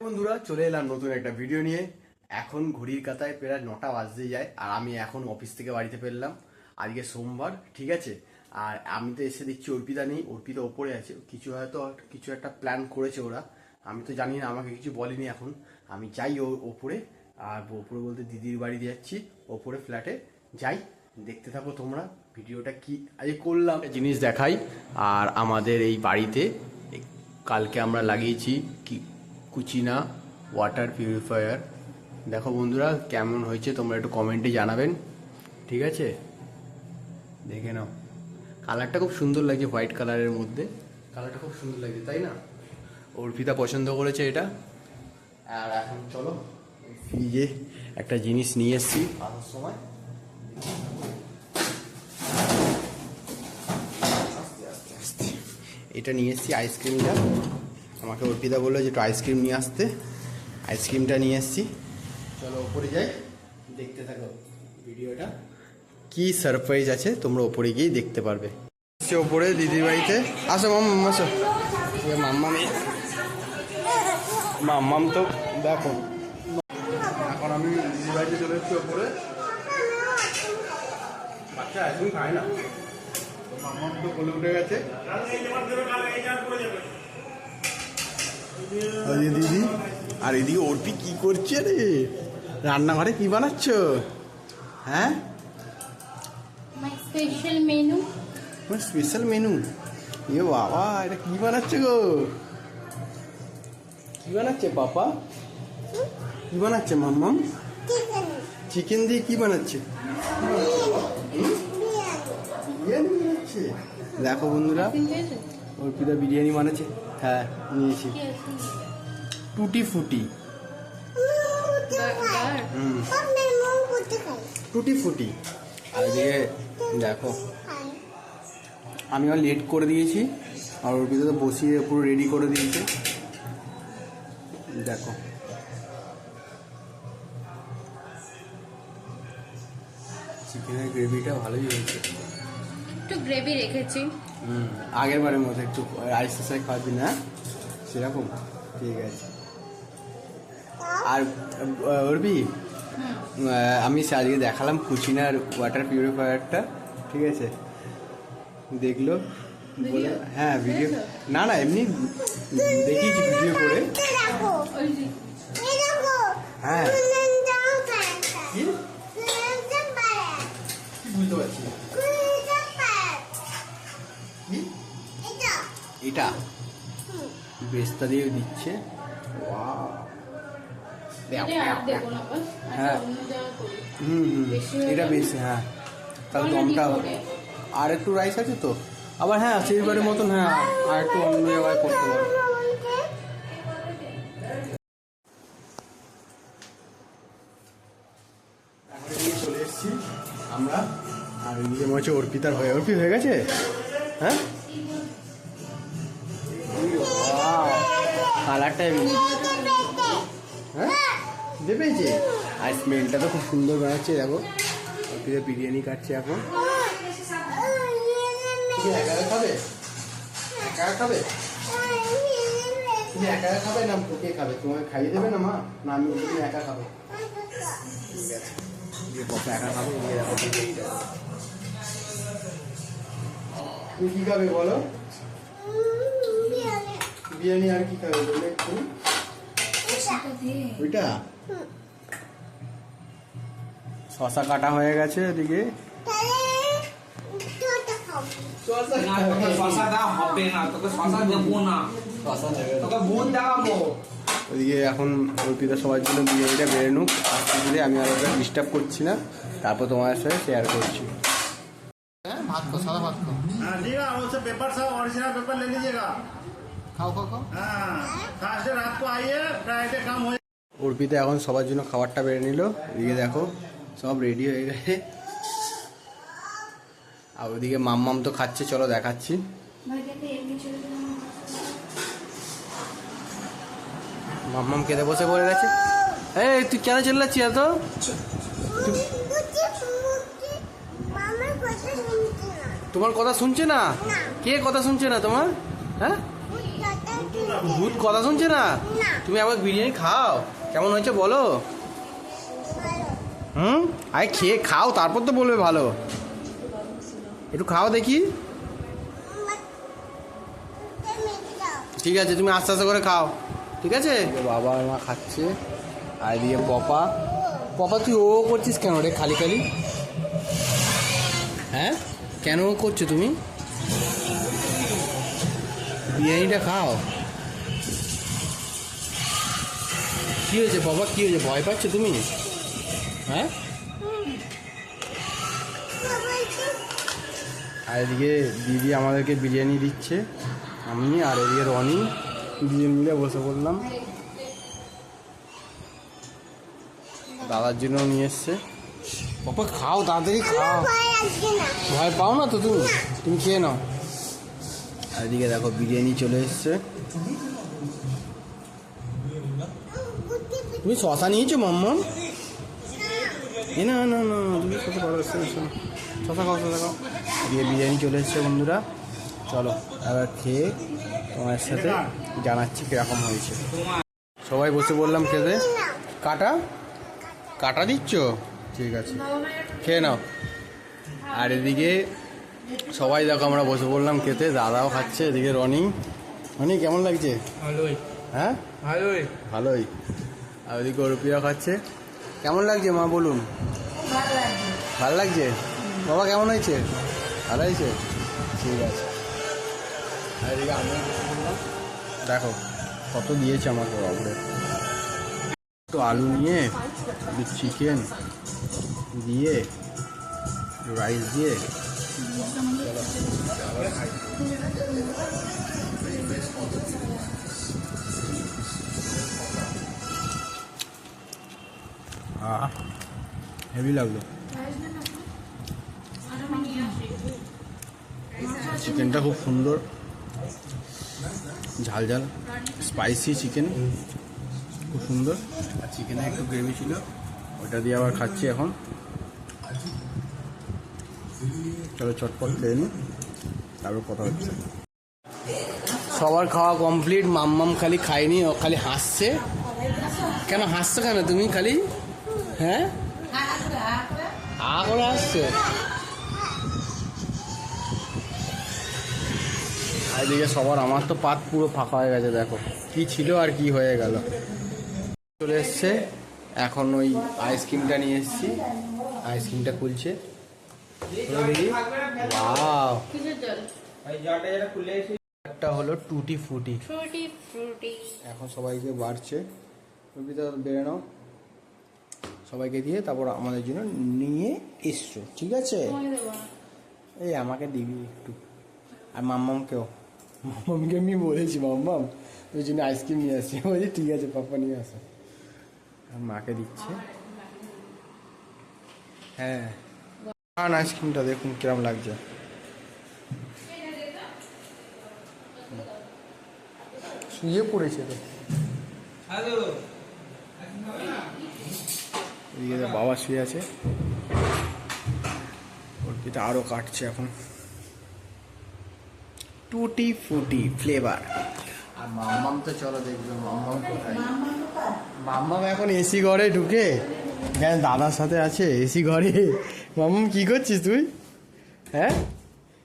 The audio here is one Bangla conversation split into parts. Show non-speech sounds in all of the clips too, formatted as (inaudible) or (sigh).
বন্ধুরা, চলে এলাম নতুন একটা ভিডিও নিয়ে। এখন ঘড়ির কাতায় প্রায় নটা বাজতে যায়, আর আমি এখন অফিস থেকে বাড়িতে ফেরলাম। আজকে সোমবার, ঠিক আছে? আর আমি তো এসে দেখছি অর্পিতা নেই, অর্পিতা ওপরে আছে। কিছু হয়তো কিছু একটা প্ল্যান করেছে ওরা। আমি তো জানি না, আমাকে কিছু বলেনি এখন। আমি যাই ও ওপরে, আর ওপরে বলতে দিদির বাড়িতে যাচ্ছি। ওপরে ফ্ল্যাটে যাই, দেখতে থাকো তোমরা ভিডিওটা কি আজকে করলাম। জিনিস দেখাই, আর আমাদের এই বাড়িতে কালকে আমরা লাগিয়েছি কি কুচিনা ওয়াটার পিউরিফায়ার দেখো বন্ধুরা, কেমন হয়েছে তোমরা একটু কমেন্টে জানাবেন। ঠিক আছে? দেখে নাও। কালারটা খুব সুন্দর লাগছে হোয়াইট কালারের মধ্যে। কালারটা খুব সুন্দর লাগছে, তাই না? অর্পিতা পছন্দ করেছে এটা। আর এখন চলো ফ্রিজে একটা জিনিস নিয়ে এসেছি আসার সময়। এটা নিয়ে এসেছি আইসক্রিমটা আমাকে অর্পিতা বলল যে একটু আইসক্রিম নিয়ে আসতে। আইসক্রিমটা নিয়ে এসেছি। চলো ওপরে যাই, দেখতে থাকো ভিডিওটা। কি সারপ্রাইজ আছে, তোমরা ওপরে গিয়ে দেখতে পারবে। সে ওপরে দিদির বাড়িতে। আসো মাম্মাম আসো। এ মাম্মাম মাম্মাম তো দেখো। এখন আমি দিদির বাড়িতে চলে এসেছি ওপরে। বাচ্চা আইসক্রিম খায় না। মাম্মাম তো কোলে উঠে গেছে। দিদি আর এদিকে অর্পি কি করছে রে? রান্নাঘরে কি বানাচ্ছ? হ্যাঁ? Menu. তোমার স্পেশাল মেনু ইয়ে বাবা এটা কি বানাচ্ছে গো? কি বানাচ্ছে পাপা? কি বানাচ্ছে মাম্মাম? চিকেন দিয়ে কি বানাচ্ছে? দেখো বন্ধুরা? অর্পিতা বিরিয়ানি বানাচ্ছে। হ্যাঁ নিয়েছি। টুটি ফুটি. টুটি ফুটি আর এদিকে দেখো। আমি আর লেট করে দিয়েছি আর ওর ভিতরে বসিয়ে পুরো রেডি করে দিয়েছে। দেখো। চিকেনের গ্রেভিটা ভালোই হয়েছে। একটু গ্রেভি রেখেছি। আগের বারের মতো একটু আইসে সাই খাওয়াবি না? সেরকম? ঠিক আছে। আর অর্বি? আমি আজকে দেখালাম কুচিনার ওয়াটার পিউরিফায়ারটা ঠিক আছে? দেখল? বলে হ্যাঁ ভিডিও না না এমনি দেখিয়েছি ভিডিও করে। হ্যাঁ। এটা। বেস্তা দিয়ে দিচ্ছে। হ্যাঁ। আচ্ছা, করি। হুম হুম। এটা? বেশি হ্যাঁ। তাহলে Already দমটা আর একটু রাইস আছে তো? আবার হ্যাঁ সেইবারের মতন হ্যাঁ আর একটু অন্য জায়গায় করতে পারো। চলে এসেছি আমরা। আর এদিকে মনে হচ্ছে অর্পিতার হয়ে অর্পি হয়ে গেছে? হ্যাঁ? কালারটা হ্যাঁ? দেবে যে? আর স্মেলটা তো খুব সুন্দর বানাচ্ছে দেখো। অর্পিতা বিরিয়ানি কাটছে এখন। খাবে? একা খাবে? তুমি একা খাবে না কে খাবে? তোমাকে খাইয়ে দেবে না মা? না আমি তুমি একা খাবে। ঠিক আছে। একা। তুমি কি খাবে বলো? বিরিয়ানি আর কি খাবে বলে একটু এটা দে। ওইটা শশা কাটা হয়ে গেছে এদিকে শশা না তোকে শশা দেওয়া হবে না তোকে শশা দেবো না শশা দেবে না। তোকে বোন দেখাবো ওইদিকে এখন অর্পিতা সবার জন্য বিরিয়ানিটা বেড়ে নুক আস্তে ধীরে আমি আর ওটা ডিস্টার্ব করছি না তারপর তোমার সাথে শেয়ার করছি হ্যাঁ ভাত খাও সাদা ভাত খাও हाँ ठीक है उससे पेपर सब ओरिजिनल पेपर ले लीजिएगा খাও এখন সবার জন্য খাবারটা বেড়ে নিল। এদিকে দেখো সব রেডি হয়ে গেছে। আর ওদিকে মাম্মাম তো খাচ্ছে চলো দেখাচ্ছি। মাম্মাম কেঁদে বসে পড়ে গেছে। এই তুই কেন চিল্লাচ্ছি এত? তোমার কথা শুনছে না। কে কথা শুনছে না তোমার? হ্যাঁ? ভূত কথা শুনছে না? তুমি একবার বিরিয়ানি খাও? কেমন হয়েছে বলো? হুম? আরে খেয়ে খাও তারপর তো বলবে ভালো। একটু খাও দেখি। ঠিক আছে তুমি আস্তে আস্তে করে খাও। ঠিক আছে? বাবা মা খাচ্ছে আর দিয়ে পপা। পপা তুই ও করছিস কেন রে? খালি খালি? হ্যাঁ? কেন ও করছ তুমি? বিরিয়ানিটা খাও। কি হয়েছে বাবা? কি হয়েছে? ভয় পাচ্ছ তুমি? হ্যাঁ? আর এদিকে দিদি আমাদেরকে বিরিয়ানি দিচ্ছে। আমি আর এদিকে রনি দুজন মিলে বসে পড়লাম। দাদার জন্য নিয়ে এসছে। পাপা খাও তাড়াতাড়ি খাও। ভয় পাও না তো তুমি? তুমি খেয়ে নাও। আর এদিকে দেখো বিরিয়ানি চলে এসছে। তুমি শশা নিয়েছো, মাম্মা? এ না না না, তুমি এসো। শশা খাও শশা খাও। দিয়ে বিরিয়ানি চলে এসছে বন্ধুরা। চলো, এবার খেয়ে তোমার সাথে জানাচ্ছি কীরকম হয়েছে। সবাই বসে বললাম খেতে। কাটা? কাটা দিচ্ছ? ঠিক আছে। খেয়ে নাও। আর এদিকে সবাই দেখো আমরা বসে পড়লাম খেতে দাদাও খাচ্ছে এদিকে রনি। রনি কেমন লাগছে? ভালোই। হ্যাঁ? ভালোই। ভালোই। আর ওদিকে অরুপিয়া খাচ্ছে। কেমন লাগছে মা বলুন? ভালো লাগছে? বাবা কেমন হয়েছে? ভালো হয়েছে? ঠিক আছে। আর এদিকে আমি দেখো কত দিয়েছে আমাকে বাবুরে। একটু আলু নিয়ে একটু চিকেন দিয়ে রাইস দিয়ে হেভি লাগল চিকেনটা খুব সুন্দর। ঝাল ঝাল। স্পাইসি চিকেন খুব সুন্দর। আর চিকেনে একটু গ্রেভি ছিল। ওটা দিয়ে আবার খাচ্ছি এখন। চলো চটপট খেয়ে নি তারপর কথা হচ্ছে। সবার খাওয়া কমপ্লিট মাম্মাম খালি খায়নি, ও খালি হাসছে। কেন হাসছো কেন তুমি খালি? হ্যাঁ? আ হাসছো? এদিকে সবার, আমার তো পাত পুরো ফাঁকা হয়ে গেছে, দেখো। কি ছিল আর কি হয়ে গেল। চলে এসছে, এখন ওই আইসক্রিমটা নিয়ে এসেছি। আইসক্রিমটা খুলছে। একটা হলো টুটি ফুটি ফ্রুটি ফ্রুটি। এখন সবাইকে বাড়ছে রবিদা বেড়ে নাও। সবাইকে দিয়ে তারপর আমাদের জন্য নিয়ে এসছো ঠিক আছে? এই আমাকে দিবি একটু। আর মাম্মামকেও। মাম্মামকে আমি বলেছি মাম্মাম ওই জন্য আইসক্রিম নিয়ে আসছি। বলছি ঠিক আছে পাপা নিয়ে আসো। আর মাকে দিচ্ছে। হ্যাঁ। খান আইসক্রিমটা দেখুন কিরম লাগছে। শুয়ে পড়েছে তো। এদিকে বাবা শুয়ে আছে। অর্পিতা আরও কাটছে এখন। টুটি ফুটি ফ্লেভার। আর মাম্মাম তো চলো দেখবে মাম্মাম কোথায়? মাম্মাম এখন এসি ঘরে ঢুকে। কেন দাদার সাথে আছে এসি ঘরে। মাম্মাম কি করছিস তুই? হ্যাঁ?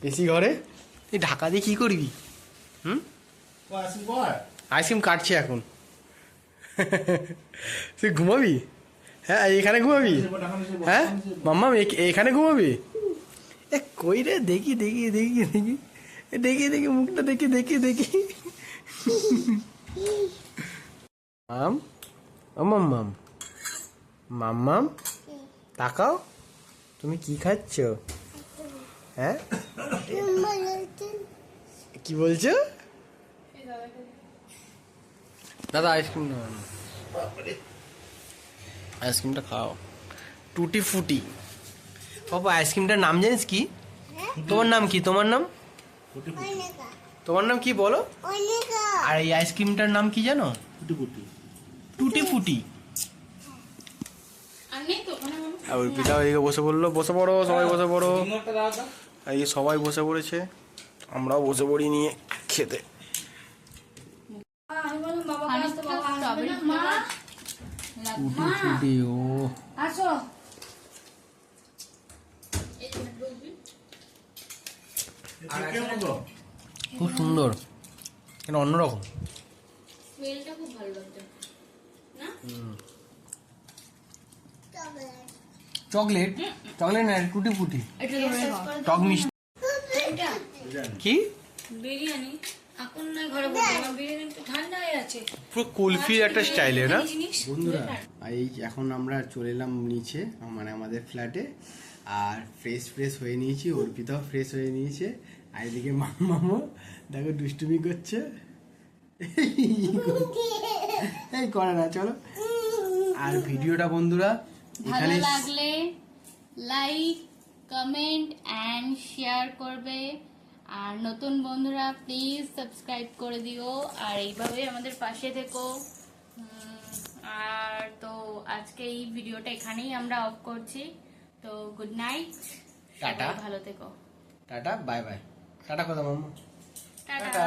এসি ঘরে? তুই ঢাকা দিয়ে কি করবি? হুম? আইসক্রিম কাটছে এখন। (laughs) তুই ঘুমাবি? হ্যাঁ এখানে ঘুমাবি? হ্যাঁ? মাম্মা এখানে ঘুমাবি? এ কই রে? দেখি দেখি দেখি দেখি। এ দেখি দেখি মুখটা দেখি দেখি দেখি। মাম? ও মাম্মাম মাম্মাম তাকাও। তুমি কি খাচ্ছ? হ্যাঁ? কি বলছো? দাদা আইসক্রিম না। আইসক্রিমটা খাও। টুটি ফুটি। বাবা আইসক্রিমটার নাম জানিস কি? তোমার নাম কি? তোমার নাম? তোমার নাম কি বলো? আর এই আইসক্রিমটার নাম কি জানো? টুটি ফুটি আর নেই তো ওখানে মামা? আর ওই পিতা ওইদিকে বসে পড়ল। বসে পড়ো সবাই বসে পড়ো। এই সবাই বসে পড়েছে আমরাও বসে পড়ি নিয়ে খেতে। খুব সুন্দর। কেন অন্যরকম? স্মেলটা খুব ভালো লাগছে। না? চকলেট চকলেট না টুটি ফুটি টক মিষ্টি কি? বিরিয়ানি। এখন না ঘরে বিরিয়ানি একটু ঠান্ডা হয়ে আছে। পুরো কুলফির একটা স্টাইলে না? বন্ধুরা এই এখন আমরা চলে এলাম নিচে মানে আমাদের ফ্ল্যাটে আর ফ্রেশ ফ্রেশ হয়ে নিয়েছি অর্পিতাও ফ্রেশ হয়ে নিয়েছে আর এদিকে মামামো দেখো দুষ্টুমি করছে। এই করে না চলো। আর ভিডিওটা বন্ধুরা ভালো লাগলে লাইক কমেন্ট অ্যান্ড শেয়ার করবে। আর নতুন বন্ধুরা প্লিজ সাবস্ক্রাইব করে দিও। আর এইভাবে আমাদের পাশে থেকো। আর তো আজকে এই ভিডিওটা এখানেই আমরা অফ করছি। তো গুড নাইট টাটা। ভালো থেকো। টাটা বাই বাই টাটা কথা মাম্মা টাটা। টাটা।